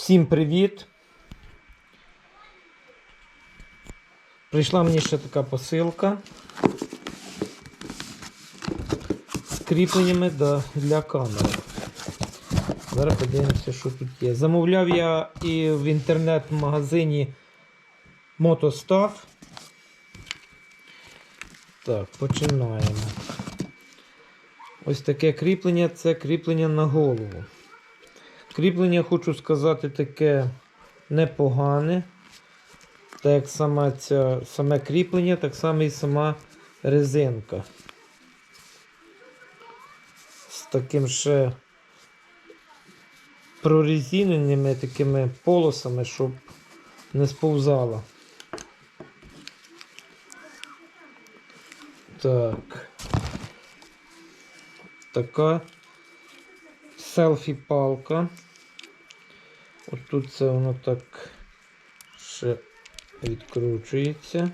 Всім привіт! Прийшла мені ще така посилка з кріпленнями для камери. Зараз подивимося, що тут є. Замовляв я і в інтернет-магазині Мотостав. Так, починаємо. Ось таке кріплення це кріплення на голову. Кріплення, хочу сказати, таке непогане. Так як саме, ця, саме кріплення, так само і сама резинка. З таким ще прорезиненими такими полосами, щоб не сповзала. Так. Така селфі-палка. От тут це воно так ще відкручується.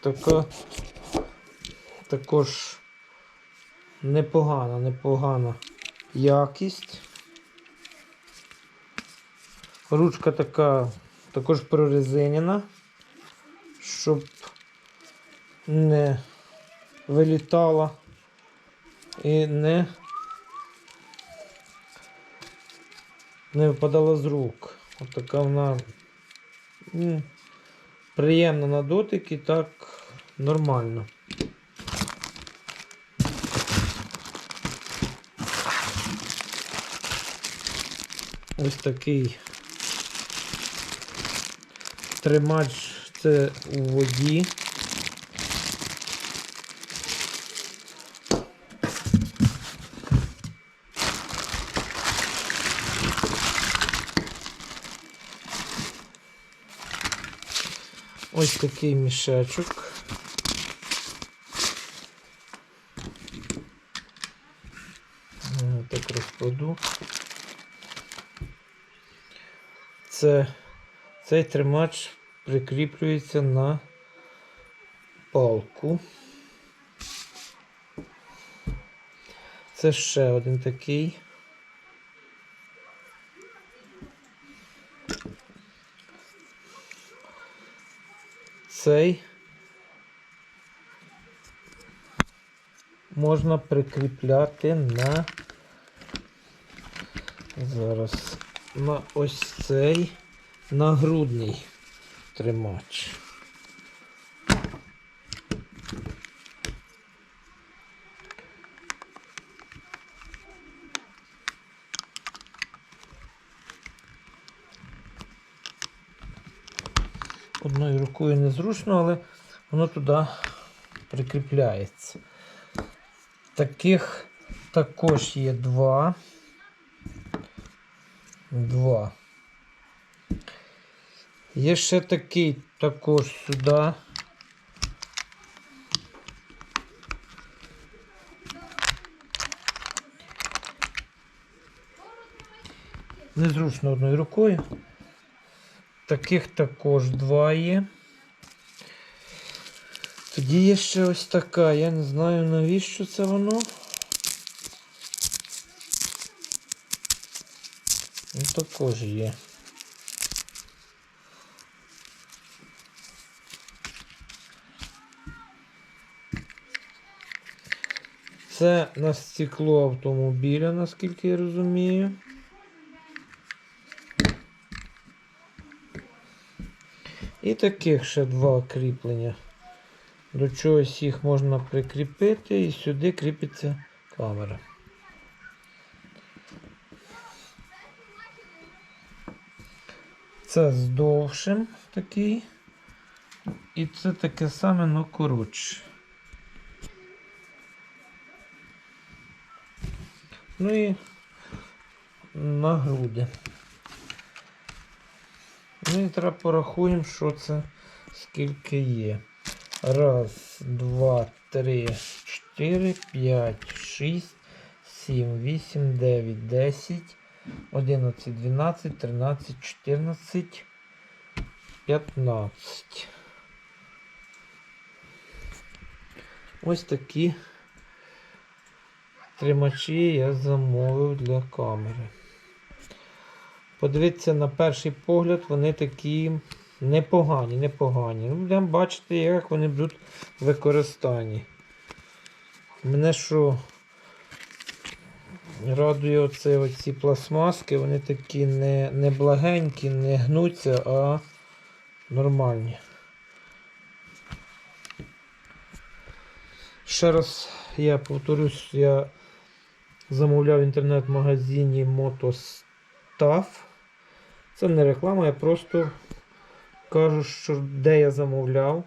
Така також непогана, непогана якість. Ручка така також прорезинена, щоб не вилітала і не, не випадала з рук. От така вона приємна на дотик і так нормально. Ось такий тримач це у воді. Ось такий мішечок. Е, Так розкладу. Це, цей тримач прикріплюється на палку. Це ще один такий. Цей можна прикріпляти на зараз на ось цей нагрудний тримач. Одною рукою незручно, але воно туди прикріпляється. Таких також є два. Два. Є ще такий також сюди. Незручно одною рукою. Таких також два є. Тоді є ще ось така. Я не знаю навіщо це воно. Ну, також є. Це на стекло автомобіля, наскільки я розумію. І таких ще два кріплення. До чогось їх можна прикріпити і сюди кріпиться камера. Це з довшим такий. І це таке саме, але коротше. Ну і на груди. Ну і треба порахуємо, що це скільки є. Раз, два, три, чотири. 4, 5, 6, 7, 8, 9, 10, 11, 12, 13, 14, 15. Ось такі тримачі я замовив для камери. Подивіться на перший погляд, вони такі непогані, непогані. Ну, будемо бачити, як вони будуть в використанні. Мене що радує оце, оці пластмаски, вони такі не, не благенькі, не гнуться, а нормальні. Ще раз я повторюсь, я замовляв в інтернет-магазині Motostaff. Це не реклама, я просто кажу, що де я замовляв.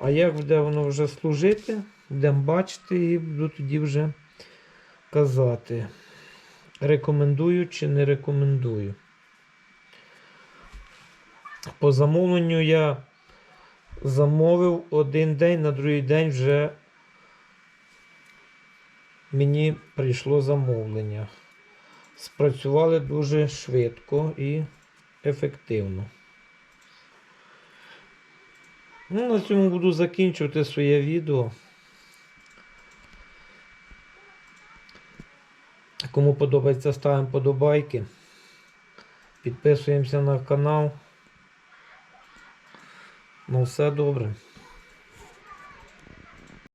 А як буде воно вже служити, будемо бачити і буду тоді вже казати. Рекомендую чи не рекомендую. По замовленню я замовив один день, на другий день вже мені прийшло замовлення. Спрацювали дуже швидко і ефективно. Ну, на цьому буду закінчувати своє відео. Кому подобається, ставимо подобайки. Підписуємося на канал. Ну, все добре.